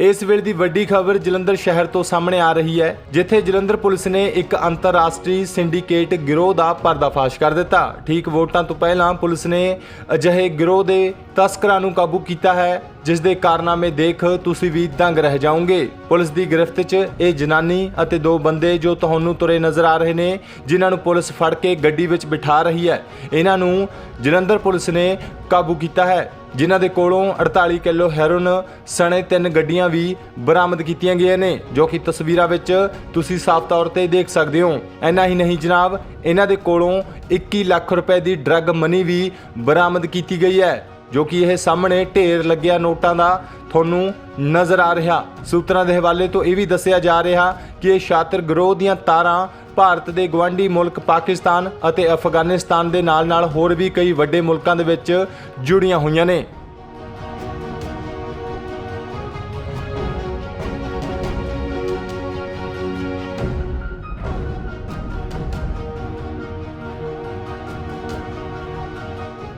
ਇਸ ਵੇਲੇ ਦੀ ਵੱਡੀ ਖਬਰ ਜਲੰਧਰ ਸ਼ਹਿਰ ਤੋਂ ਸਾਹਮਣੇ ਆ ਰਹੀ ਹੈ, ਜਿੱਥੇ ਜਲੰਧਰ ਪੁਲਿਸ ਨੇ ਇੱਕ ਅੰਤਰਰਾਸ਼ਟਰੀ ਸਿੰਡੀਕੇਟ ਗਿਰੋਹ ਦਾ ਪਰਦਾਫਾਸ਼ ਕਰ ਦਿੱਤਾ। ਠੀਕ ਵੋਟਾਂ ਤੋਂ ਪਹਿਲਾਂ ਪੁਲਿਸ ਨੇ ਅਜਿਹੇ ਗਿਰੋਹ ਦੇ ਤਸਕਰਾਂ ਨੂੰ ਕਾਬੂ ਕੀਤਾ ਹੈ, ਜਿਸ ਦੇ ਕਾਰਨਾਮੇ ਦੇਖ ਤੁਸੀਂ ਵੀ ਦੰਗ ਰਹਿ ਜਾਓਗੇ। ਪੁਲਿਸ ਦੀ ਗ੍ਰਿਫਤ 'ਚ ਇਹ ਜਨਾਨੀ ਅਤੇ ਦੋ ਬੰਦੇ ਜੋ ਤੁਹਾਨੂੰ ਤੁਰੇ ਨਜ਼ਰ ਆ ਰਹੇ ਨੇ, ਜਿਨ੍ਹਾਂ ਨੂੰ ਪੁਲਿਸ ਫੜ ਕੇ ਗੱਡੀ ਵਿੱਚ ਬਿਠਾ ਰਹੀ ਹੈ। ਇਹਨਾਂ ਨੂੰ ਜਲੰਧਰ ਪੁਲਿਸ ਨੇ ਕਾਬੂ ਕੀਤਾ ਹੈ, ਜਿਨ੍ਹਾਂ ਦੇ ਕੋਲੋਂ 48 ਕਿਲੋ ਹੈਰੋਨ ਸਣੇ ਤਿੰਨ ਗੱਡੀਆਂ ਵੀ ਬਰਾਮਦ ਕੀਤੀਆਂ ਗਈਆਂ ਨੇ, ਜੋ ਕਿ ਤਸਵੀਰਾਂ ਵਿੱਚ ਤੁਸੀਂ ਸਾਫ਼ ਤੌਰ ਤੇ ਦੇਖ ਸਕਦੇ ਹੋ। ਐਨਾ ਹੀ ਨਹੀਂ ਜਨਾਬ, ਇਹਨਾਂ ਦੇ ਕੋਲੋਂ 21 ਲੱਖ ਰੁਪਏ ਦੀ ਡਰੱਗ ਮਨੀ ਵੀ ਬਰਾਮਦ ਕੀਤੀ ਗਈ ਹੈ। ਜੋ ਕਿ ਇਹ ਸਾਹਮਣੇ ਢੇਰ ਲੱਗਿਆ ਨੋਟਾਂ ਦਾ ਤੁਹਾਨੂੰ ਨਜ਼ਰ ਆ ਰਿਹਾ। ਸੂਤਰਾਂ ਦੇ ਹਵਾਲੇ ਤੋਂ ਇਹ ਵੀ ਦੱਸਿਆ ਜਾ ਰਿਹਾ ਕਿ ਇਹ ਸ਼ਾਤਰ ਗਰੋਹ ਦੀਆਂ ਤਾਰਾਂ ਭਾਰਤ ਦੇ ਗਵਾਂਢੀ ਮੁਲਕ ਪਾਕਿਸਤਾਨ ਅਤੇ ਅਫਗਾਨਿਸਤਾਨ ਦੇ ਨਾਲ-ਨਾਲ ਹੋਰ ਵੀ ਕਈ ਵੱਡੇ ਮੁਲਕਾਂ ਦੇ ਵਿੱਚ ਜੁੜੀਆਂ ਹੋਈਆਂ ਨੇ।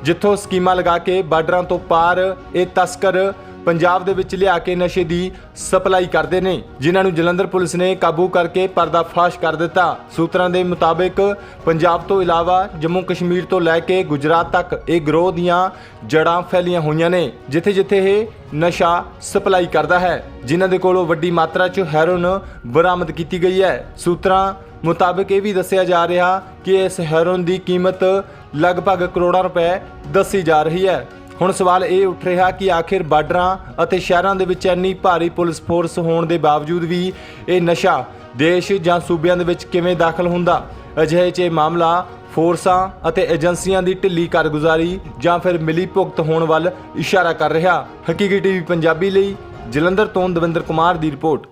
ਜਿੱਥੋਂ ਸਕੀਮਾਂ ਲਗਾ ਕੇ ਬਾਰਡਰਾਂ ਤੋਂ ਪਾਰ ਇਹ ਤਸਕਰ ਪੰਜਾਬ ਦੇ ਵਿੱਚ ਲਿਆ ਕੇ ਨਸ਼ੇ ਦੀ ਸਪਲਾਈ ਕਰਦੇ ਨੇ, ਜਿਨ੍ਹਾਂ ਨੂੰ ਜਲੰਧਰ ਪੁਲਿਸ ਨੇ ਕਾਬੂ ਕਰਕੇ ਪਰਦਾਫਾਸ਼ ਕਰ ਦਿੱਤਾ। ਸੂਤਰਾਂ ਦੇ ਮੁਤਾਬਕ, ਪੰਜਾਬ ਤੋਂ ਇਲਾਵਾ ਜੰਮੂ ਕਸ਼ਮੀਰ ਤੋਂ ਲੈ ਕੇ ਗੁਜਰਾਤ ਤੱਕ ਇਹ ਗਰੋਹ ਦੀਆਂ ਜੜਾਂ ਫੈਲੀਆਂ ਹੋਈਆਂ ਨੇ, ਜਿੱਥੇ-ਜਿੱਥੇ ਇਹ ਨਸ਼ਾ ਸਪਲਾਈ ਕਰਦਾ ਹੈ। ਜਿਨ੍ਹਾਂ ਦੇ ਕੋਲੋਂ ਵੱਡੀ ਮਾਤਰਾ 'ਚ ਹੈਰੋਨ ਬਰਾਮਦ ਕੀਤੀ ਗਈ ਹੈ। ਸੂਤਰਾਂ ਮੁਤਾਬਕ ਇਹ ਵੀ ਦੱਸਿਆ ਜਾ ਰਿਹਾ ਕਿ ਇਸ ਹੈਰੋਨ ਦੀ ਕੀਮਤ ਲਗਭਗ ਕਰੋੜਾਂ ਰੁਪਏ ਦੱਸੀ ਜਾ ਰਹੀ ਹੈ। ਹੁਣ ਸਵਾਲ ਇਹ ਉੱਠ ਰਿਹਾ ਕਿ ਆਖਿਰ ਬਾਰਡਰਾਂ ਅਤੇ ਸ਼ਹਿਰਾਂ ਦੇ ਵਿੱਚ ਇੰਨੀ ਭਾਰੀ ਪੁਲਿਸ ਫੋਰਸ ਹੋਣ ਦੇ ਬਾਵਜੂਦ ਵੀ ਇਹ ਨਸ਼ਾ ਦੇਸ਼ ਜਾਂ ਸੂਬਿਆਂ ਦੇ ਵਿੱਚ ਕਿਵੇਂ ਦਾਖਲ ਹੁੰਦਾ? ਅਜਿਹੇ 'ਚ ਇਹ ਮਾਮਲਾ ਫੋਰਸਾਂ ਅਤੇ ਏਜੰਸੀਆਂ ਦੀ ਢਿੱਲੀ ਕਾਰਗੁਜ਼ਾਰੀ ਜਾਂ ਫਿਰ ਮਿਲੀ ਭੁਗਤ ਹੋਣ ਵੱਲ ਇਸ਼ਾਰਾ ਕਰ ਰਿਹਾ। ਹਕੀਕੀ ਟੀਵੀ ਪੰਜਾਬੀ ਲਈ ਜਲੰਧਰ ਤੋਂ ਦਵਿੰਦਰ ਕੁਮਾਰ ਦੀ ਰਿਪੋਰਟ।